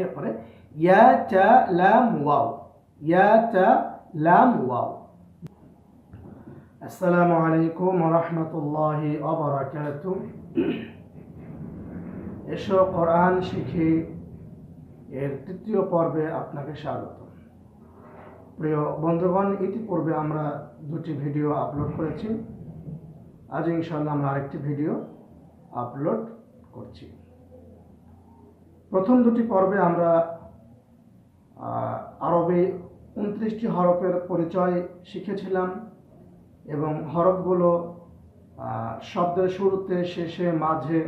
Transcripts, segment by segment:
এরপরে ইয়া চা লাম ওয়াও ইয়া চা লাম ওয়াও আসসালামু আলাইকুম রহমতুল্লাহি অবরাকাত এসো, কোরআন শিখি এর তৃতীয় পর্বে আপনাকে স্বাগত। প্রিয় বন্ধুগণ, ইতিপূর্বে আমরা দুটি ভিডিও আপলোড করেছি। আজ ইনশাল্লাহ আমরা আরেকটি ভিডিও আপলোড করছি। প্রথম দুটি পর্বে আমরা আরবে উনত্রিশটি হরফের পরিচয় শিখেছিলাম এবং হরফগুলো শব্দের শুরুতে, শেষে, মাঝে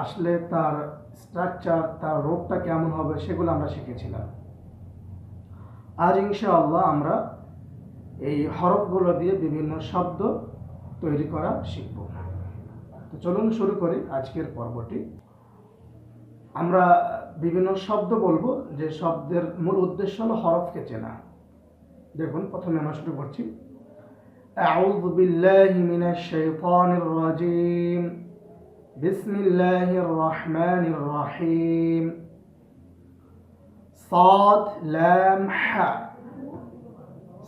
আসলে তার স্ট্রাকচার তার রোগটা কেমন হবে সেগুলো আমরা শিখেছিলাম। আজ ইনশাআল্লাহ আমরা এই হরফগুলো দিয়ে বিভিন্ন শব্দ তৈরি করা শিখব। তো চলুন শুরু করি আজকের পর্বটি। আমরা বিভিন্ন শব্দ বলবো যে শব্দের মূল উদ্দেশ্য হলো হরফকে চেনা দেখুন প্রথমে আমরা শুরু করছি أعوذ بالله من الشيطان الرجيم بسم الله الرحمن الرحيم صاد لام حاء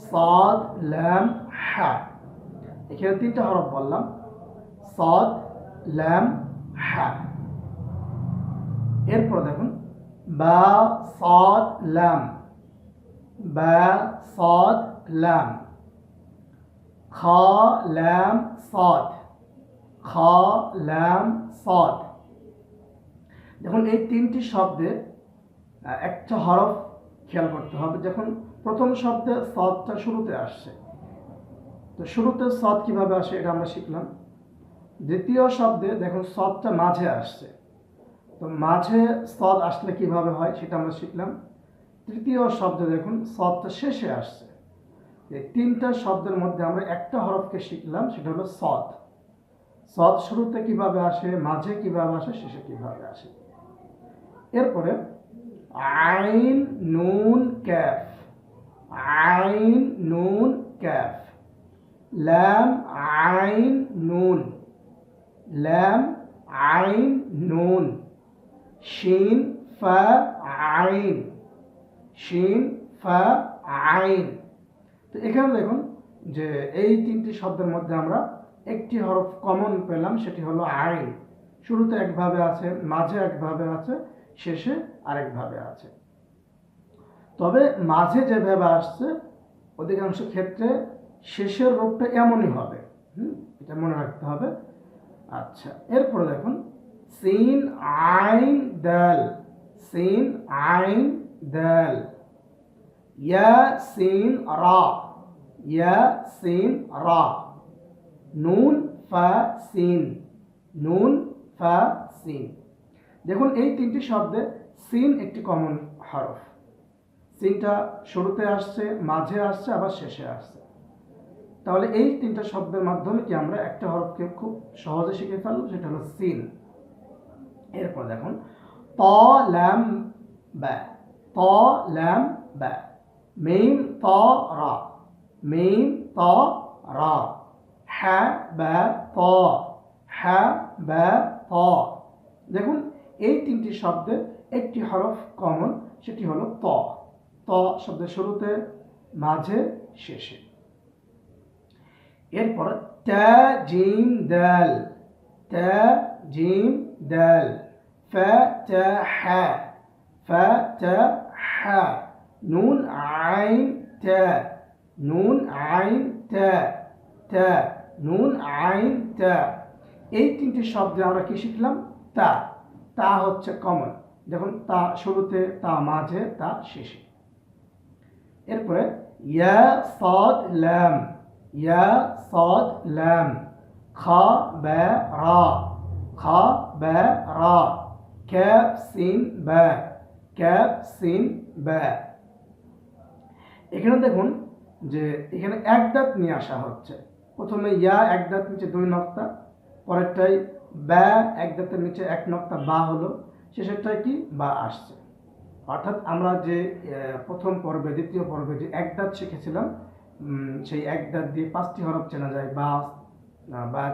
صاد لام حاء এখানে তিনটা হরফ বললাম صاد লাম হা এরপর দেখুন, বা, সদ ল্যাম বা, সদ ল্যাম খ ল্যাম সদ। খ ল্যাম সদ। দেখুন, এই তিনটি শব্দে একটা হরফ খেয়াল করতে হবে। যখন প্রথম শব্দে সদটা শুরুতে আসছে, তো শুরুতে সদ কীভাবে আসে এটা আমরা শিখলাম। দ্বিতীয় শব্দে দেখুন, সদটা মাঝে আসছে। তো মাঝে সদ আসলে কীভাবে হয় সেটা আমরা শিখলাম। তৃতীয় শব্দ দেখুন সদটা শেষে আসছে। এই তিনটা শব্দের মধ্যে আমরা একটা হরফকে শিখলাম, সেটা হলো সদ সদ শুরুতে কীভাবে আসে, মাঝে কীভাবে আসে, শেষে কীভাবে আসে। এরপরে, আইন, নুন, ক্যাফ। আইন, নুন, ক্যাফ। ল্যাম, আইন, নুন। ল্যাম, আইন, নুন। শিন, ফা, আইন। শিন, ফা, আইন। এখানে দেখুন যে এই তিনটি শব্দের মধ্যে আমরা একটি হরফ কমন পেলাম, সেটি হলো আইন। শুরুতে একভাবে আছে, মাঝে একভাবে আছে, শেষে আরেকভাবে আছে। তবে মাঝে যেভাবে আসছে, অধিকাংশ ক্ষেত্রে শেষের রূপটা এমনই হবে। হুম? এটা মনে রাখতে হবে। আচ্ছা এরপরে দেখুন সিন আইন দাল, সিন আইন দাল। ইয়া সিন রা, ইয়া সিন রা। নুন, ফা, সিন, নুন, ফা, সিন। দেখুন, এই তিনটি শব্দে সিন একটি কমন হরফ। সিনটা শুরুতে আসছে, মাঝে আসছে, আবার শেষে আসছে। তাহলে এই তিনটা শব্দের মাধ্যমে কি আমরা একটা হরফকে খুব সহজে শিখে ফেলব সেটা হলো সিন। এরপর দেখুন ত ল্যাম ব্যা ত ল্যাম ব্যা মিম, ত, র, মিম, ত, র হ্যাঁ ব্যা ত হ্যাঁ ব্যা ত দেখুন, এই তিনটি শব্দে একটি হরফ কমন সেটি হলো ত। ত শব্দের শুরুতে, মাঝে, শেষে। এরপর তা, জিম, দাল। তা, জিম দাল ফা তা হা ফা তা হা নুন আইন তা নুন আইন তা তা নুন আইন তা এই তিনটি শব্দে আমরা কি শিখলাম? তা। তা হচ্ছে কমন দেখুন, তা শুরুতে, তা মাঝে, তা শেষে। এরপরে, ইয়া সদ ল্যাম ইয়া সদ ল্যাম খ, ব্যা, রা। খ ব্যা রা। ক্যাপ সিন ব্যা ক্যাপ সিন ব্যা এখানে দেখুন যে এখানে এক দাঁত নিয়ে আসা হচ্ছে। প্রথমে ইয়া এক দাঁত নিচে দুই নক্তা, পরেরটাই ব্যা এক দাঁতের নিচে এক নক্তা বা হলো শেষেরটাই কি? বা আসছে। অর্থাৎ আমরা যে প্রথম পর্বে, দ্বিতীয় পর্বে যে এক দাঁত শিখেছিলাম সেই এক দাঁত দিয়ে পাঁচটি হরফ চেনা যায়, বা বা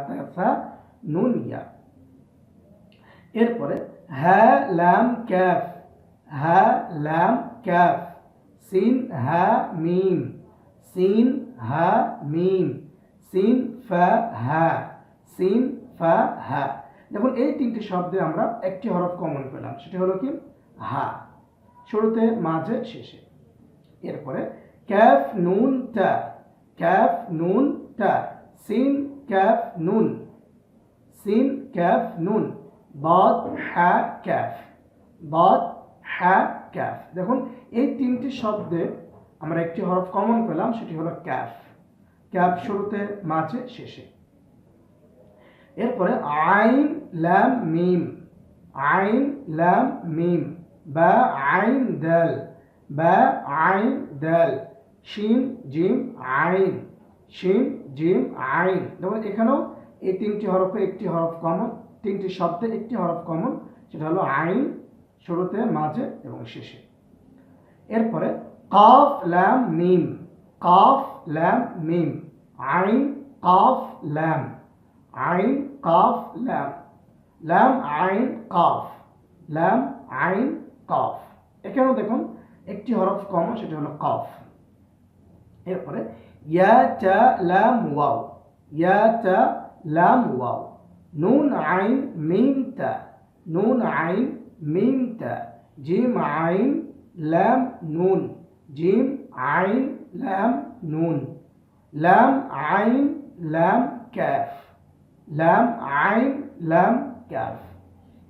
নুন, ইয়া। এরপরে হ্যা, ল্যাম, ক্যাফ। হা ল্যাম, ক্যাফ। সিন হা মিম সিন হা মিম সিন, ফা হা সিন, ফা হা দেখুন, এই তিনটি শব্দে আমরা একটি হরফ কমন পেলাম। সেটি হলো কি? হা। শুরুতে, মাঝে, শেষে। এরপরে, ক্যাফ, নুন, টা। ক্যাফ, নুন, টা। সিন, ক্যাফ, নুন। সিন, ক্যাফ, নুন। বদ, হ্যা, ক্যাফ। বদ, হ্যা, ক্যাফ। দেখুন, এই তিনটি শব্দে আমরা একটি হরফ কমন পেলাম, সেটি হলো ক্যাফ। ক্যাফ শুরুতে, মাঝে, শেষে। এরপরে আইন ল্যাম মিম। আইন ল্যাম মিম। বা, আইন, দাল। বা, আইন, দাল। শিন জিম, আইন। শিন জিম, আইন। যেমন এখানেও এই তিনটি হরফে একটি হরফ কমন তিনটি শব্দে একটি হরফ কমন, সেটা হলো আইন, শুরুতে, মাঝে এবং শেষে। এরপরে কাফ ল্যাম মিম। কাফ ল্যাম মিম। আইন, কাফ ল্যাম আইন, কাফ ল্যাম ল্যাম আইন, কাফ। ল্যাম আইন, কাফ। এখানেও দেখুন, একটি হরফ কমন, সেটা হলো কাফ। এরপরে, ইয়া, চা, লাম, ওয়াও। ইয়া, চা, লাম, ওয়াও। নুন আইন মিম তা নুন আইন মিম তা জিম আইন ল্যাম নুন জিম আইন ল্যাম নুন ল্যাম আইন লাম ক্যাফ ল্যাম আইন লাম ক্যাফ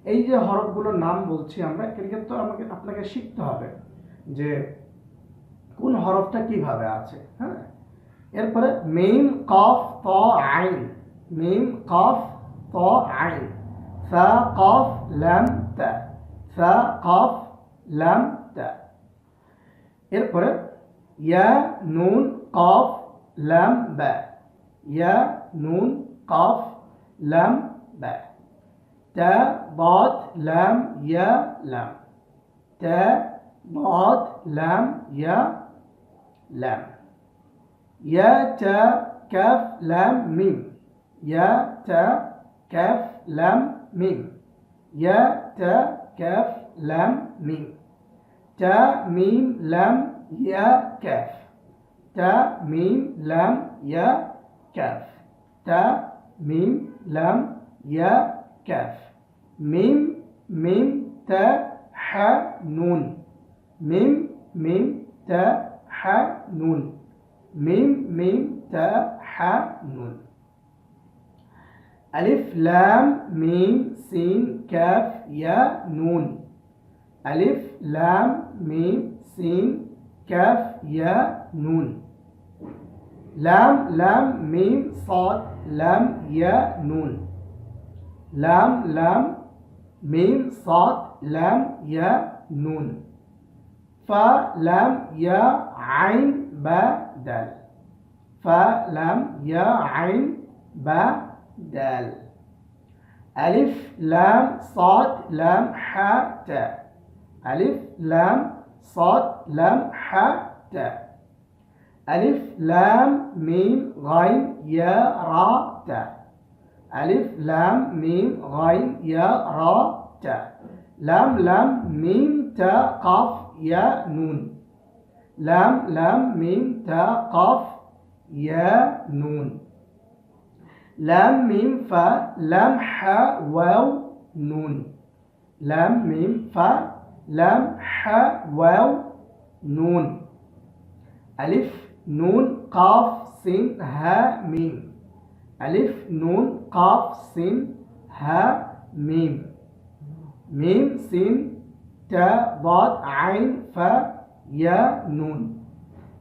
এই যে হরফগুলোর নাম বলছি আমরা এর ক্ষেত্রে আমাকে, আপনাকে শিখতে হবে যে কোন হরফটা কীভাবে আছে হ্যাঁ? এরপরে মিম, কফ, ত, আইন। মিম, কফ ত আইন সা কফ লাম তা সা কফ লাম তা এরপরে ইয়া নুন কফ লাম বা ইয়া নুন কফ লাম বা তা ضاد لام يا لام تا ضاد لام يا لام يا تا كاف لام ميم يا تا كاف لام ميم. يا تا كاف لام ميم. تا ميم لام يا كاف. تا ميم لام يا كاف. تا ميم لام يا كاف. ميم ميم تا ح نون. ميم ميم تا ح نون. ميم ميم تا ح نون. ألف لام ميم سين كاف يا نون. ألف لام ميم سين كاف يا نون. لام لام ميم صاد لام يا نون. لام لام ميم صاد لام يا نون. فا لام يا عين با دال. فا لام يا عين با دال. ألف لام صاد لام حاء تاء ألف لام صاد لام حاء تاء ألف لام ميم غين يا را تاء ألف لام ميم غين يا را تاء لام لام ميم تاء قاف يا نون. لام لام ميم تاء قاف يا نون. لام ميم فا لام حاء واو نون. لام ميم فا لام حاء واو نون. ألف نون قاف سين ها ميم. ألف نون قاف سين ها ميم. ميم سين تاء ضاد عين فا يا نون.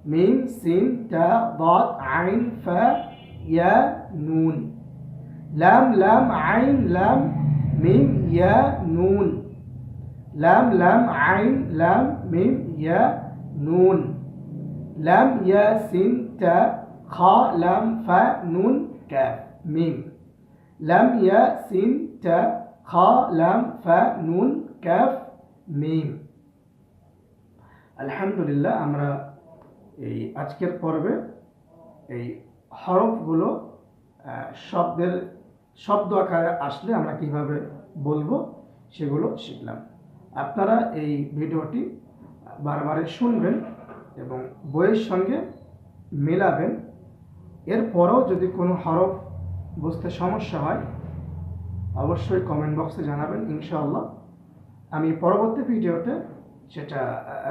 ميم سين تاء ضاد عين فا ইয়া নুন লাম লাম আইন লাম মিম ইয়া নুন লাম লাম আইন লাম মিম ইয়া নুন লাম ইয়া সিন তা খা লাম ফা নুন কা মিম লাম ইয়া সিন তা খা লাম ফা নুন কাফ মিম আলহামদুলিল্লাহ আমরা এই আজকের পর্বে এই হরফগুলো শব্দের, শব্দ আকারে আসলে আমরা কীভাবে বলব সেগুলো শিখলাম। আপনারা এই ভিডিওটি বারবার শুনবেন এবং বইয়ের সঙ্গে মেলাবেন। এরপরেও যদি কোনো হরফ বুঝতে সমস্যা হয়, অবশ্যই কমেন্ট বক্সে জানাবেন ইনশাআল্লাহ। আমি পরবর্তী ভিডিওতে সেটা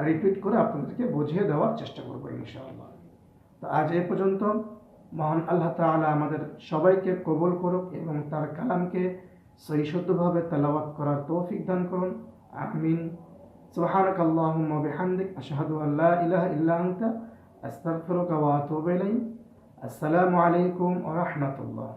রিপিট করে আপনাদেরকে বুঝিয়ে দেওয়ার চেষ্টা করব ইনশাআল্লাহ। তো আজ এ পর্যন্ত। মহান আল্লাহ তাআলা আমাদের সবাইকে কবুল করুক এবং তার কালামকে সহিশুদ্ধভাবে তেলাওয়াত করার তৌফিক দান করুন আমিন سبحانك اللهم وبحمدك أشهد أن لا إله إلا أنت أستغفرك وأتوب إليك السلام عليكم ورحمة الله